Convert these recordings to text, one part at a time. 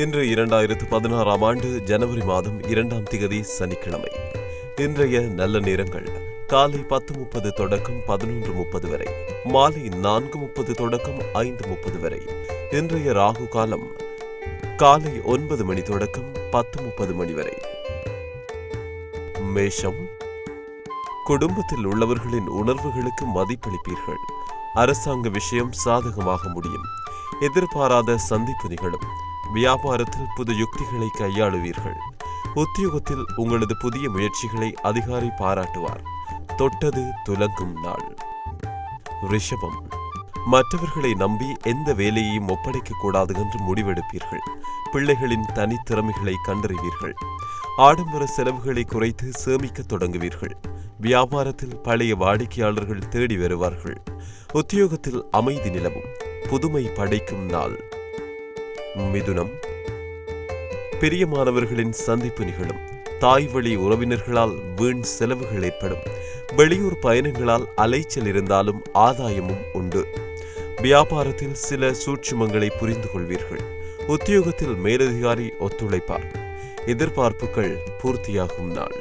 இன்று இரண்டாயிரத்து பதினாறாம் ஆண்டு ஜனவரி மாதம் இரண்டாம் திகதி சனிக்கிழமை. இன்றைய நல்ல நேரங்கள் காலை பத்து முப்பது தொடக்கம் பதினொன்று முப்பது வரை மாலை நான்கு முப்பது தொடக்கம் ஐந்து முப்பது வரை. இன்றைய ராகு காலம் காலை ஒன்பது மணி தொடக்கம் பத்து முப்பது மணி வரை. மேஷம் குடும்பத்தில் உள்ளவர்களின் உணர்வுகளுக்கு மதிப்பளிப்பீர்கள். அரசாங்க விஷயம் சாதகமாக முடியும். எதிர்பாராத சந்திப்பு நிகழும். வியாபாரத்தில் புது யுக்திகளை கையாளுவீர்கள். உத்தியோகத்தில் உங்களது புதிய முயற்சிகளை அதிகாரி பாராட்டுவார். தொட்டது துலங்கும் நாள். ரிஷபம். மற்றவர்களை நம்பி எந்த வேலையையும் ஒப்படைக்க கூடாது என்று முடிவெடுப்பீர்கள். பிள்ளைகளின் தனித்திறமைகளை கண்டறிவீர்கள். ஆடம்பர செலவுகளை குறைத்து சேமிக்கத் தொடங்குவீர்கள். வியாபாரத்தில் பழைய வாடிக்கையாளர்கள் தேடி வருவார்கள். உத்தியோகத்தில் அமைதி நிலவும். புதுமை படைக்கும் நாள். மிதுனம். பெரியமானவர்களின் சந்திப்பு நிகழும். தாய் வழி உறவினர்களால் வீண் செலவுகள் ஏற்படும். வெளியூர் பயணங்களால் அலைச்சல் இருந்தாலும் ஆதாயமும் உண்டு. வியாபாரத்தில் சில சூட்சுமங்களை புரிந்து கொள்வீர்கள். உத்தியோகத்தில் மேலதிகாரி ஒத்துழைப்பார். எதிர்பார்ப்புகள் பூர்த்தியாகும் நாள்.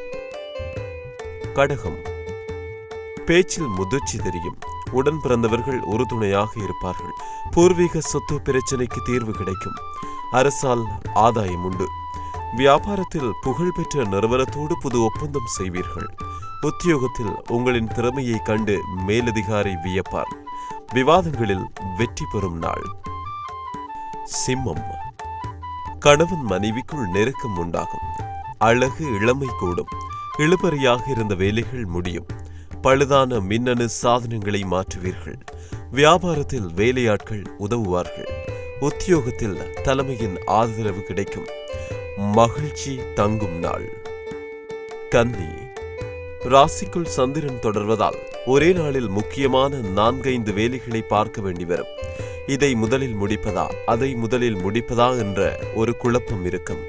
கடகம். பேச்சில் முதிர்ச்சி தெரியும். உடன் பிறந்தவர்கள் உறுதுணையாக இருப்பார்கள். பூர்வீக சொத்து பிரச்சனைக்கு தீர்வு கிடைக்கும். அரசால் ஆதாயம் உண்டு. வியாபாரத்தில் புகழ்பெற்ற நிறுவனத்தோடு புது ஒப்பந்தம் செய்வீர்கள். உத்தியோகத்தில் உங்களின் திறமையை கண்டு மேலதிகாரி வியப்பார். விவாதங்களில் வெற்றி பெறும் நாள். சிம்மம். கணவன் மனைவிக்குள் நெருக்கம் உண்டாகும். அழகு இளமை கூடும். இழுபறியாக இருந்த வேலைகள் முடியும். பழுதான மின்னணு சாதனங்களை மாற்றுவீர்கள். வியாபாரத்தில் வேலையாட்கள் உதவுவார்கள். உத்தியோகத்தில் தலைமையின் ஆதரவு கிடைக்கும். மகிழ்ச்சி தங்கும் நாள். கன்னி. ராசிக்குள் சந்திரன் தொடர்வதால் ஒரே நாளில் முக்கியமான நான்கைந்து வேலைகளை பார்க்க வேண்டி வரும். இதை முதலில் முடிப்பதா அதை முதலில் முடிப்பதா என்ற ஒரு குழப்பம் இருக்கும்.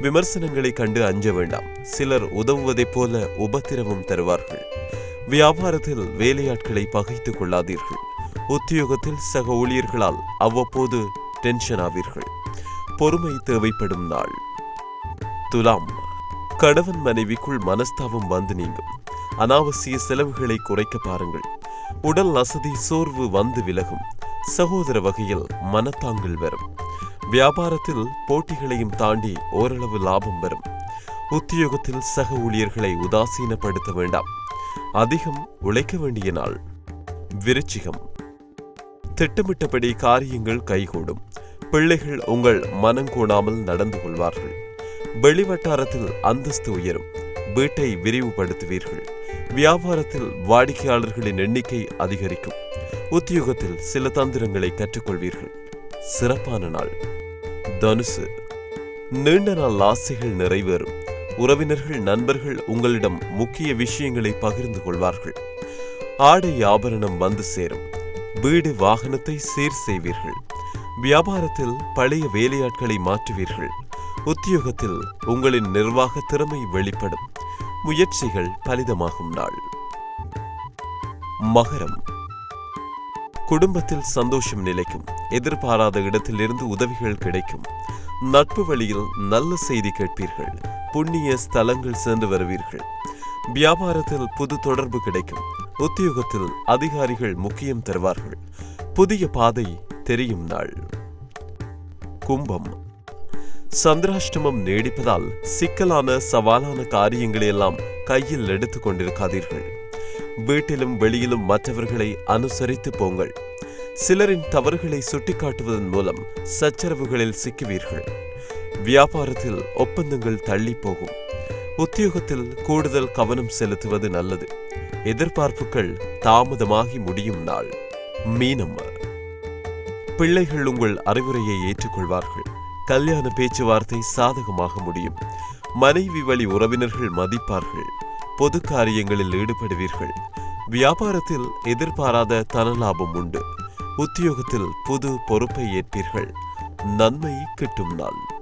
விமர்சனங்களை கண்டு அஞ்ச வேண்டாம். சிலர் உதவுவதைப் போல உபத்திரவம் தருவார்கள். வியாபாரத்தில் வேலையாட்களை பகைத்துக் கொள்ளாதீர்கள். உத்தியோகத்தில் சக ஊழியர்களால் அவ்வப்போது டென்ஷன் ஆவீர்கள். பொறுமை தேவைப்படும் நாள். துலாம் கணவன் மனைவிக்குள் மனஸ்தாபம் வந்து நீங்கும். அனாவசிய செலவுகளை குறைக்க பாருங்கள். உடல் அசதி சோர்வு வந்து விலகும். சகோதர வகையில் மனத்தாங்கல் வரும். வியாபாரத்தில் போட்டிகளையும் தாண்டி ஓரளவு லாபம் வரும். உத்தியோகத்தில் சக ஊழியர்களை உதாசீனப்படுத்த வேண்டாம். அதிகம் உழைக்க வேண்டிய நாள். விருச்சிகம். திட்டமிட்டபடி காரியங்கள் கைகூடும். பிள்ளைகள் உங்கள் மனங்கோணாமல் நடந்து கொள்வார்கள். வெளிவட்டாரத்தில் அந்தஸ்து உயரும். வீட்டை விரிவுபடுத்துவீர்கள். வியாபாரத்தில் வாடிக்கையாளர்களின் எண்ணிக்கை அதிகரிக்கும். உத்தியோகத்தில் சில தந்திரங்களை கற்றுக்கொள்வீர்கள். சிறப்பான நாள். தனுசு. நீண்ட நாள் ஆசைகள் நிறைவேறும். உறவினர்கள் நண்பர்கள் உங்களிடம் முக்கிய விஷயங்களை பகிர்ந்து கொள்வார்கள். ஆடை ஆபரணம் வந்து சேரும். வீடு வாகனத்தை சீர் செய்வீர்கள். வியாபாரத்தில் பழைய வேலையாட்களை மாற்றுவீர்கள். உத்தியோகத்தில் உங்களின் நிர்வாக திறமை வெளிப்படும். முயற்சிகள் பலிதமாகும் நாள். மகரம். குடும்பத்தில் சந்தோஷம் நிலைக்கும். எதிர்பாராத இடத்திலிருந்து உதவிகள் கிடைக்கும். நட்பு வழியில் நல்ல செய்தி கேட்பீர்கள். புண்ணிய ஸ்தலங்கள் சென்று வருவீர்கள். வியாபாரத்தில் புது தொடர்பு கிடைக்கும். உத்தியோகத்தில் அதிகாரிகள் முக்கியம் தருவார்கள். புதிய பாதை தெரியும் நாள். கும்பம். சந்திராஷ்டமம் நீடிப்பதால் சிக்கலான சவாலான காரியங்களை எல்லாம் கையில் எடுத்துக் கொண்டிருக்காதீர்கள். வீட்டிலும் வெளியிலும் மற்றவர்களை அனுசரித்து போங்கள். சிலரின் தவறுகளை சுட்டிக்காட்டுவதன் மூலம் சச்சரவுகளில் சிக்குவீர்கள். வியாபாரத்தில் ஒப்பந்தங்கள் தள்ளி போகும் உத்தியோகத்தில் கூடுதல் கவனம் செலுத்துவது நல்லது. எதிர்பார்ப்புகள் தாமதமாகி முடியும் நாள். மீனம் பிள்ளைகள் உங்கள் அறிவுரையை ஏற்றுக்கொள்வார்கள். கல்யாண பேச்சுவார்த்தை சாதகமாக முடியும். மனைவி வழி உறவினர்கள் மதிப்பார்கள். பொது காரியங்களில் ஈடுபடுவீர்கள். வியாபாரத்தில் எதிர்பாராத தனலாபம் உண்டு. உத்தியோகத்தில் புது பொறுப்பை ஏற்பீர்கள். நன்மை கிட்டும் நாள்.